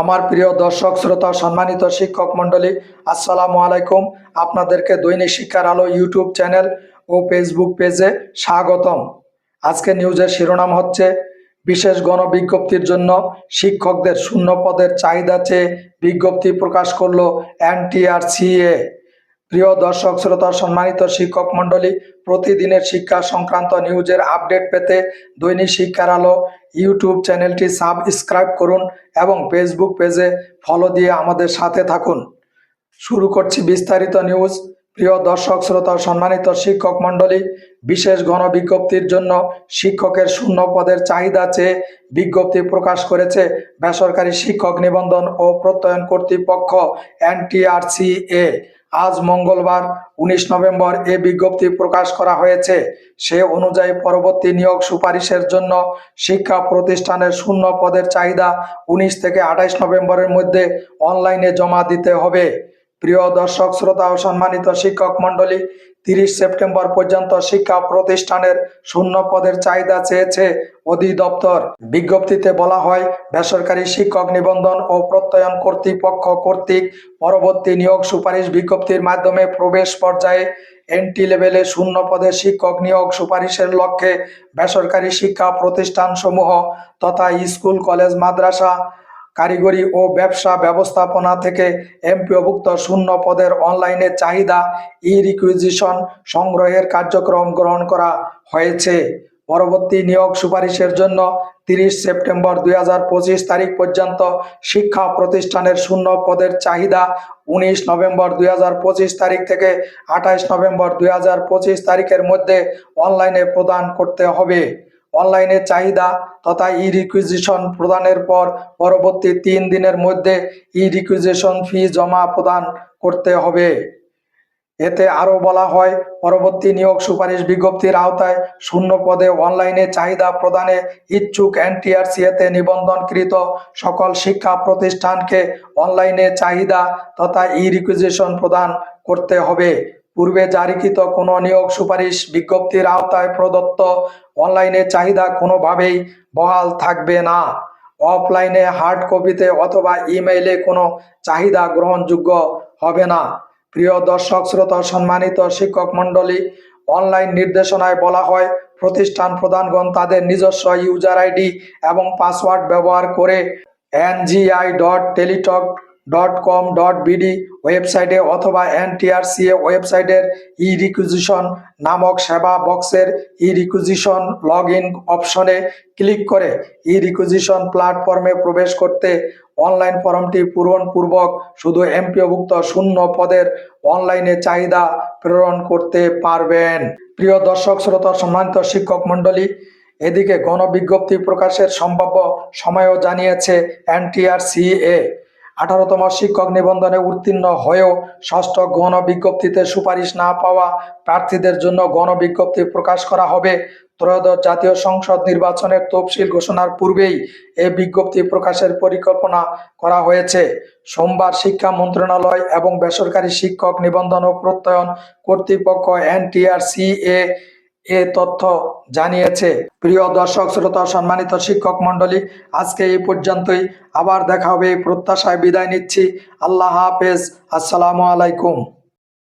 আমার প্রিয় দর্শক, শ্রোতা, সম্মানিত শিক্ষক মণ্ডলী, আসসালামু আলাইকুম। আপনাদেরকে দৈনিক শিক্ষার আলো ইউটিউব চ্যানেল ও ফেসবুক পেজে স্বাগতম। আজকে নিউজের শিরোনাম হচ্ছে, বিশেষ গণবিজ্ঞপ্তির জন্য শিক্ষকদের শূন্য পদের চাহিদা চেয়ে বিজ্ঞপ্তি প্রকাশ করল এনটিআরসিএ। প্রিয় দর্শক, শ্রোতা, সম্মানিত শিক্ষক মণ্ডলী, প্রতিদিনের শিক্ষা সংক্রান্ত নিউজের আপডেট পেতে দৈনিক শিক্ষার আলো ইউটিউব চ্যানেলটি সাবস্ক্রাইব করুন এবং ফেসবুক পেজে ফলো দিয়ে আমাদের সাথে থাকুন। শুরু করছি বিস্তারিত নিউজ প্রিয় দর্শক, শ্রোতা, সম্মানিত শিক্ষক মণ্ডলী, বিশেষ গণবিজ্ঞপ্তির জন্য শিক্ষকের শূন্য পদের চাহিদা চেয়ে বিজ্ঞপ্তি প্রকাশ করেছে বেসরকারি শিক্ষক নিবন্ধন ও প্রত্যয়ন কর্তৃপক্ষ এনটিআরসিএ। আজ মঙ্গলবার, উনিশ নভেম্বর এ বিজ্ঞপ্তি প্রকাশ করা হয়েছে। সে অনুযায়ী পরবর্তী নিয়োগ সুপারিশের জন্য শিক্ষা প্রতিষ্ঠানের শূন্য পদের চাহিদা উনিশ থেকে আঠাইশ নভেম্বরের মধ্যে অনলাইনে জমা দিতে হবে। প্রিয় দর্শক, শ্রোতা ও সম্মানিত শিক্ষক মণ্ডলী, তিরিশ সেপ্টেম্বর পর্যন্ত শিক্ষা প্রতিষ্ঠানের শূন্য পদের চাহিদা চেয়েছে অধিদপ্তর। বিজ্ঞপ্তিতে বলা হয়, বেসরকারি শিক্ষক নিবন্ধন ও প্রত্যয়ন কর্তৃপক্ষ কর্তৃক পরবর্তী নিয়োগ সুপারিশ বিজ্ঞপ্তির মাধ্যমে প্রবেশ পর্যায়ে এন্টি লেভেলে শূন্য পদে শিক্ষক নিয়োগ সুপারিশের লক্ষ্যে বেসরকারি শিক্ষা প্রতিষ্ঠানসমূহ তথা স্কুল, কলেজ, মাদ্রাসা কারিগরি ও ব্যবসা ব্যবস্থাপনা থেকে এমপিওভুক্ত শূন্য পদের অনলাইনে চাহিদা ই রিকুইজিশন সংগ্রহের কার্যক্রম গ্রহণ করা হয়েছে। পরবর্তী নিয়োগ সুপারিশের জন্য তিরিশ সেপ্টেম্বর দুই হাজার পঁচিশ তারিখ পর্যন্ত শিক্ষা প্রতিষ্ঠানের শূন্য পদের চাহিদা উনিশ নভেম্বর দুই হাজার পঁচিশ তারিখ থেকে আঠাইশ নভেম্বর দুই হাজার পঁচিশ তারিখের মধ্যে অনলাইনে প্রদান করতে হবে। অনলাইনে চাহিদা তথা ই রিকুইজিশন প্রদানের পর পরবর্তী তিন দিনের মধ্যে ই রিকুইজিশন ফি জমা প্রদান করতে হবে। এতে আরও বলা হয়, পরবর্তী নিয়োগ সুপারিশ বিজ্ঞপ্তির আওতায় শূন্য পদে অনলাইনে চাহিদা প্রদানে ইচ্ছুক এনটিআরসিএতে নিবন্ধনকৃত সকল শিক্ষা প্রতিষ্ঠানকে অনলাইনে চাহিদা তথা ই রিকুইজিশন প্রদান করতে হবে। পূর্বে জারিকৃত কোনো নিয়োগ সুপারিশ বিজ্ঞপ্তির আওতায় প্রদত্ত অনলাইনে চাহিদা কোনোভাবেই বহাল থাকবে না। অফলাইনে হার্ড কপিতে অথবা ইমেইলে কোনো চাহিদা গ্রহণযোগ্য হবে না। প্রিয় দর্শক, শ্রোতা, সম্মানিত শিক্ষক মণ্ডলী, অনলাইন নির্দেশনায় বলা হয়, প্রতিষ্ঠান প্রধানগণ তাদের নিজস্ব ইউজার আইডি এবং পাসওয়ার্ড ব্যবহার করে NGI dot teletalk dot com dot BD ওয়েবসাইটে অথবা এনটিআরসিএ ওয়েবসাইটের ই রিকুইজিশন নামক সেবা বক্সের ই রিকুইজিশন লগ ইন অপশনে ক্লিক করে ই রিকুইজিশন প্ল্যাটফর্মে প্রবেশ করতে অনলাইন ফর্মটি পূরণপূর্বক শুধু এমপিওভুক্ত শূন্য পদের অনলাইনে চাহিদা প্রেরণ করতে পারবেন। প্রিয় দর্শক, শ্রোতা, সম্মানিত শিক্ষক মণ্ডলী, এদিকে গণবিজ্ঞপ্তি প্রকাশের সম্ভাব্য সময়ও জানিয়েছে এনটিআরসিএ আঠারোতম শিক্ষক নিবন্ধনে উত্তীর্ণ হয়েও ষষ্ঠ গণবিজ্ঞপ্তিতে সুপারিশ না পাওয়া প্রার্থীদের জন্য গণবিজ্ঞপ্তি প্রকাশ করা হবে। ত্রয়োদশ জাতীয় সংসদ নির্বাচনের তফসিল ঘোষণার পূর্বেই এ বিজ্ঞপ্তি প্রকাশের পরিকল্পনা করা হয়েছে। সোমবার শিক্ষা মন্ত্রণালয় এবং বেসরকারি শিক্ষক নিবন্ধন ও প্রত্যয়ন কর্তৃপক্ষ এনটিআরসিএ এ তথ্য জানিয়েছে। প্রিয় দর্শক, শ্রোতা, সম্মানিত শিক্ষক মন্ডলী আজকে এই পর্যন্তই। আবার দেখা হবে এই প্রত্যাশায় বিদায় নিচ্ছি। আল্লাহ হাফেজ। আসসালামু আলাইকুম।